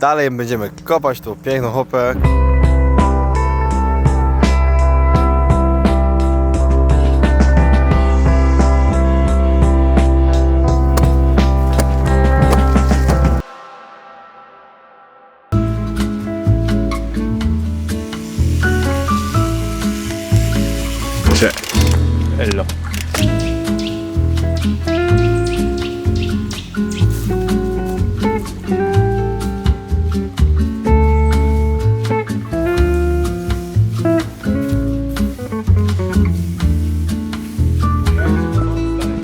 Dalej będziemy kopać tą piękną hopę. Cześć. Hello.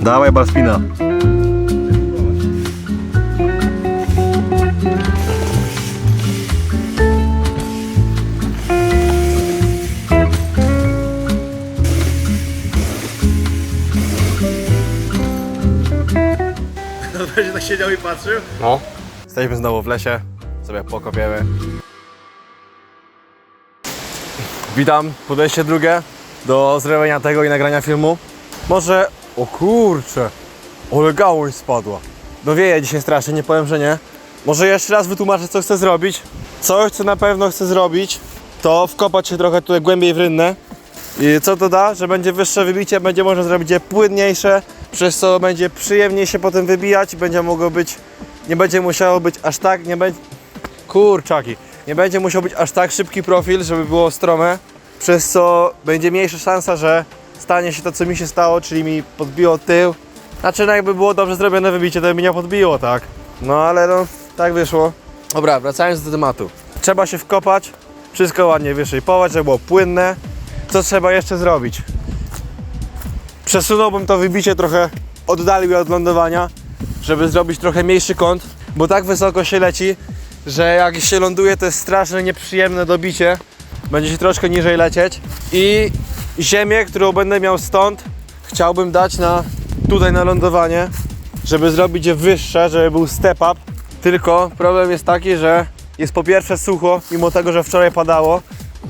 Dawaj Balspina. Będzie tak siedział i patrzył? No. Jesteśmy znowu w lesie, sobie pokopiemy. Witam, podejście drugie do zrobienia tego i nagrania filmu. Może, o kurczę, ale gałąź spadła. No wieje dzisiaj strasznie, nie powiem, że nie. Może jeszcze raz wytłumaczę, co chcę zrobić. Coś, co na pewno chcę zrobić, to wkopać się trochę tutaj głębiej w rynnę. I co to da? Że będzie wyższe wybicie, będzie można zrobić je płynniejsze, przez co będzie przyjemniej się potem wybijać będzie mogło być, nie będzie musiało być aż tak, nie będzie, kurczaki, nie będzie musiał być aż tak szybki profil, żeby było strome, przez co będzie mniejsza szansa, że stanie się to, co mi się stało, czyli mi podbiło tył. Znaczy, no jakby było dobrze zrobione wybicie, to by mnie nie podbiło, tak? No ale no, tak wyszło. Dobra, wracając do tematu. Trzeba się wkopać, wszystko ładnie wyszejpować, żeby było płynne. Co trzeba jeszcze zrobić? Przesunąłbym to wybicie trochę, oddalił od lądowania, żeby zrobić trochę mniejszy kąt, bo tak wysoko się leci, że jak się ląduje, to jest strasznie nieprzyjemne dobicie. Będzie się troszkę niżej lecieć. I ziemię, którą będę miał stąd, chciałbym dać na tutaj na lądowanie, żeby zrobić je wyższe, żeby był step up. Tylko problem jest taki, że jest po pierwsze sucho, mimo tego, że wczoraj padało.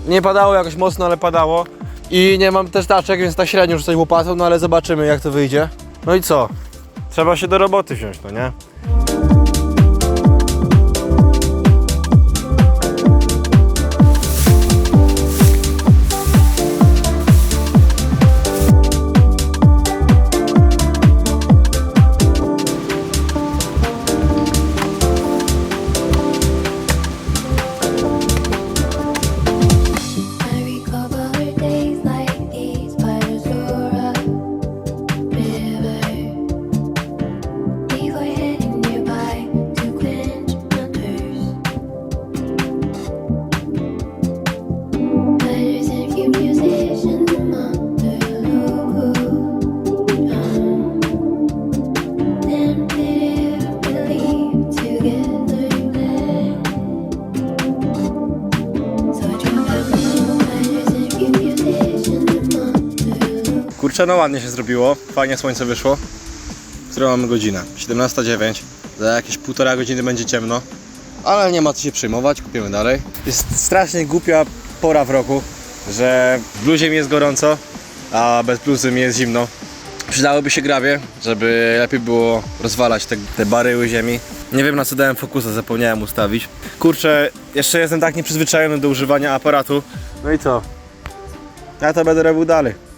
Nie padało jakoś mocno, ale padało. I nie mam też taczek, więc tak średnio rzucać łopatą, no ale zobaczymy jak to wyjdzie. No i co? Trzeba się do roboty wziąć, no nie? Kurczę, no ładnie się zrobiło. Fajnie słońce wyszło. Którą mamy godzinę? 17.09. Za jakieś półtora godziny będzie ciemno. Ale nie ma co się przejmować, kupimy dalej. Jest strasznie głupia pora w roku, że w bluzie mi jest gorąco, a bez bluzy mi jest zimno. Przydałyby się grawie, żeby lepiej było rozwalać te, te baryły ziemi. Nie wiem na co dałem fokusa, zapomniałem ustawić. Kurczę, jeszcze jestem tak nieprzyzwyczajony do używania aparatu. No i co? Ja to będę robił dalej.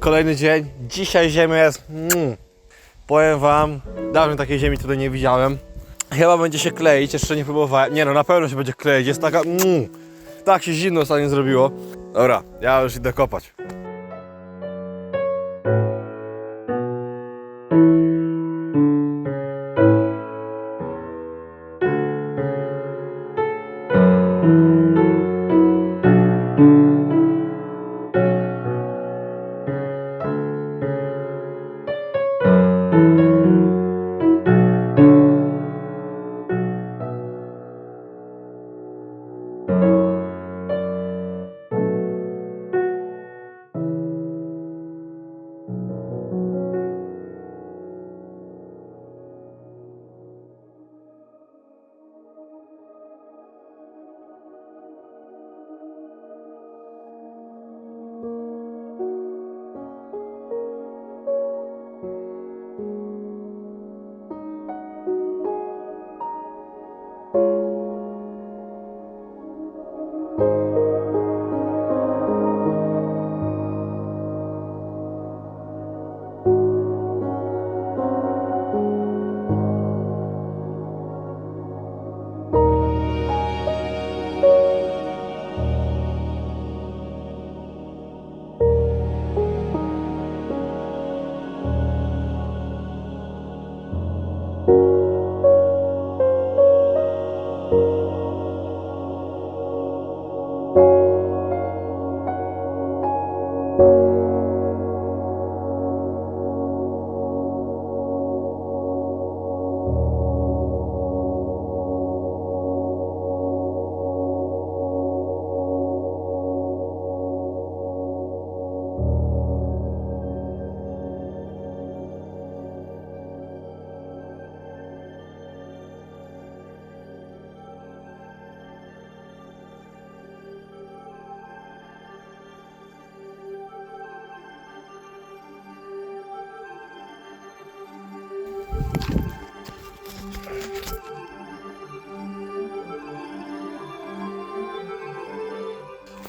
Kolejny dzień. Dzisiaj ziemia jest. Mm, powiem wam, dawno takiej ziemi tutaj nie widziałem. Chyba będzie się kleić, jeszcze nie próbowałem. Nie no, na pewno się będzie kleić. Jest taka. Mm, tak się zimno ostatnio zrobiło. Dobra, ja już idę kopać.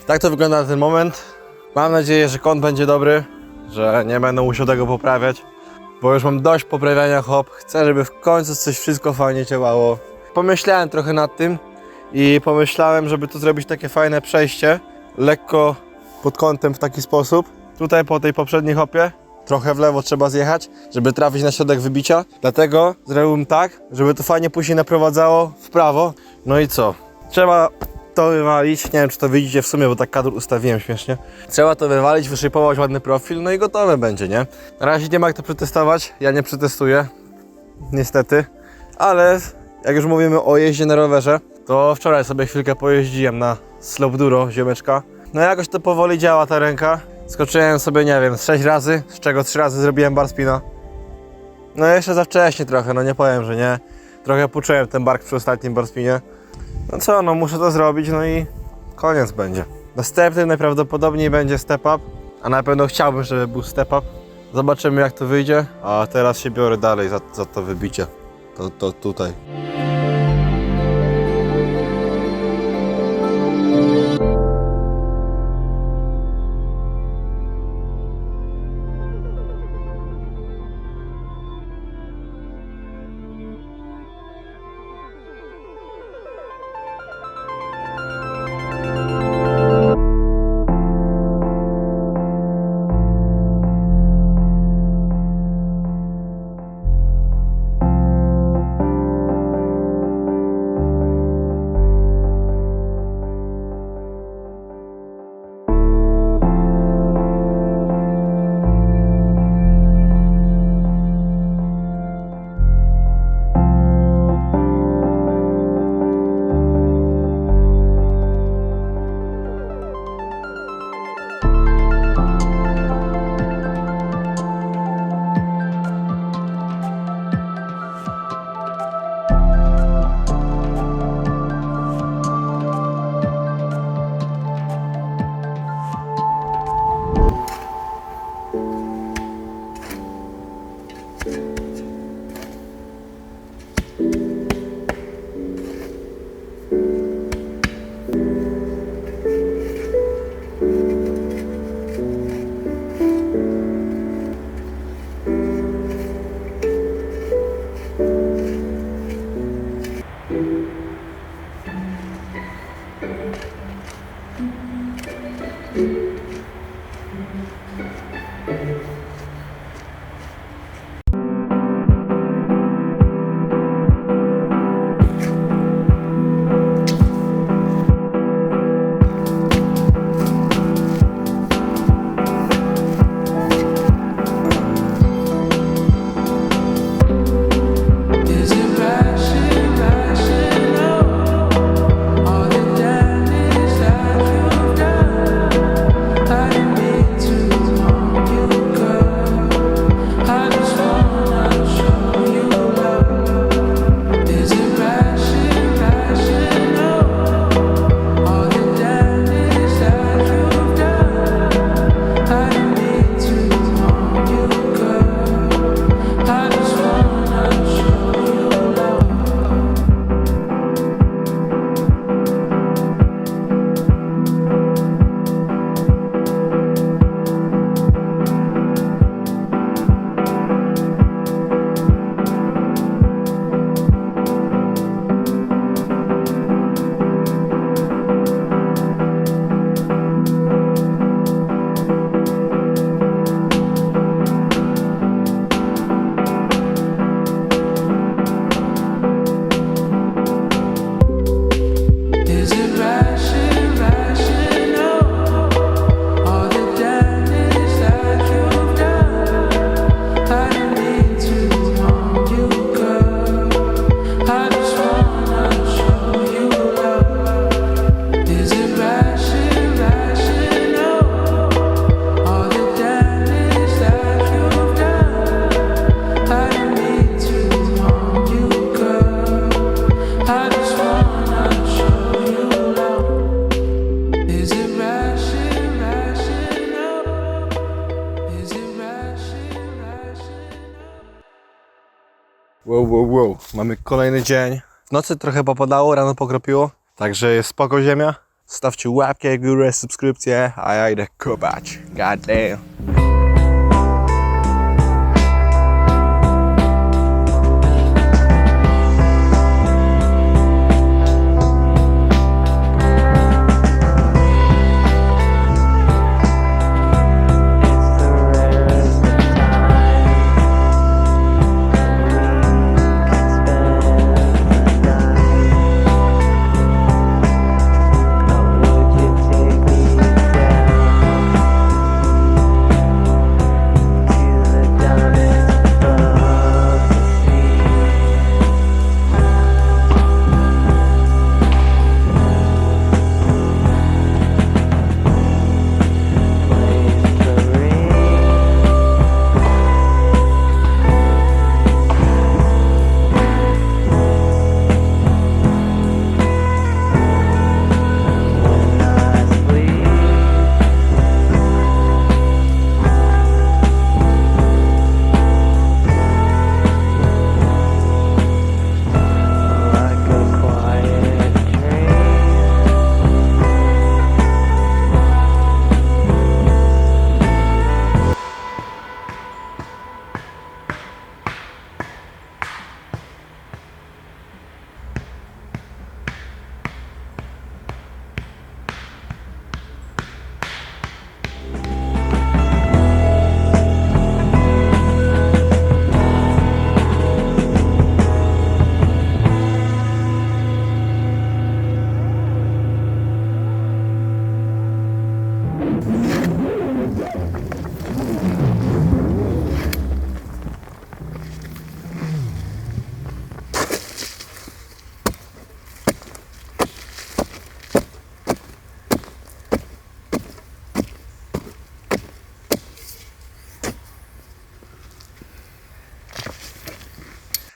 Tak to wygląda na ten moment. Mam nadzieję, że kąt będzie dobry, że nie będę musiał tego poprawiać, bo już mam dość poprawiania hop. Chcę, żeby w końcu coś wszystko fajnie działało. Pomyślałem trochę nad tym i pomyślałem, żeby tu zrobić takie fajne przejście, lekko pod kątem w taki sposób. Tutaj po tej poprzedniej hopie trochę w lewo trzeba zjechać, żeby trafić na środek wybicia. Dlatego zrobiłem tak, żeby to fajnie później naprowadzało w prawo. No i co? Trzeba to wywalić. Nie wiem, czy to widzicie w sumie, bo tak kadr ustawiłem śmiesznie. Trzeba to wywalić, wyszypować ładny profil, no i gotowe będzie, nie? Na razie nie ma jak to przetestować. Ja nie przetestuję, niestety. Ale jak już mówimy o jeździe na rowerze, to wczoraj sobie chwilkę pojeździłem na Slope Duro, ziomeczka. No jakoś to powoli działa ta ręka. Skoczyłem sobie, nie wiem, z 6 razy, z czego 3 razy zrobiłem bar spina. No jeszcze za wcześnie trochę, no nie powiem, że nie. Trochę poczułem ten bark przy ostatnim bar spinie. No co, no muszę to zrobić, no i koniec będzie. Następny najprawdopodobniej będzie step up, a na pewno chciałbym, żeby był step up. Zobaczymy jak to wyjdzie, a teraz się biorę dalej za, za to wybicie. To, to tutaj. Wow, wow, wow. Mamy kolejny dzień. W nocy trochę popadało, rano pokropiło, także jest spoko ziemia. Stawcie łapkę, górę, subskrypcję, a ja idę kopać. God damn.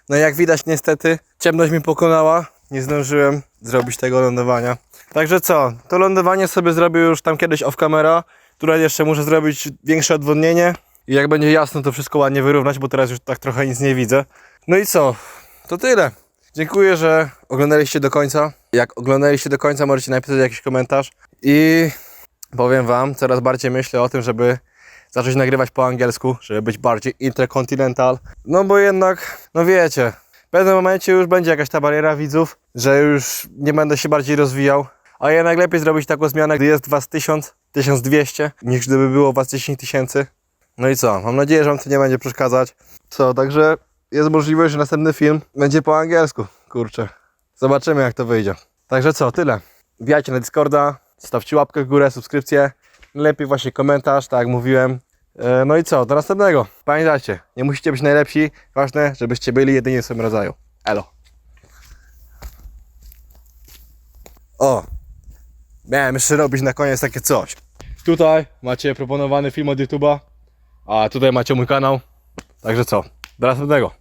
No jak widać niestety ciemność mi pokonała, nie zdążyłem zrobić tego lądowania. Także co, to lądowanie sobie zrobię już tam kiedyś off camera, tutaj jeszcze muszę zrobić większe odwodnienie i jak będzie jasno to wszystko ładnie wyrównać, bo teraz już tak trochę nic nie widzę. No i co, to tyle. Dziękuję, że oglądaliście do końca. Jak oglądaliście do końca możecie napisać jakiś komentarz i powiem wam, coraz bardziej myślę o tym, żeby zacząć nagrywać po angielsku, żeby być bardziej interkontynental. No bo jednak, no wiecie, w pewnym momencie już będzie jakaś ta bariera widzów, że już nie będę się bardziej rozwijał, A jednak lepiej zrobić taką zmianę, gdy jest was 1000, 1200, niż gdyby było was 10 tysięcy. No i co? Mam nadzieję, że wam to nie będzie przeszkadzać. Co, także jest możliwość, że następny film będzie po angielsku. Kurczę. Zobaczymy jak to wyjdzie. Także co, tyle. Wbijajcie na Discorda, stawcie łapkę w górę, subskrypcję. Lepiej właśnie komentarz, tak jak mówiłem. E, No i co, do następnego. Pamiętajcie, nie musicie być najlepsi, ważne, żebyście byli jedyni w swoim rodzaju. Elo. O, miałem jeszcze robić na koniec takie coś. Tutaj macie proponowany film od YouTube'a, a tutaj macie mój kanał. Także co, do następnego.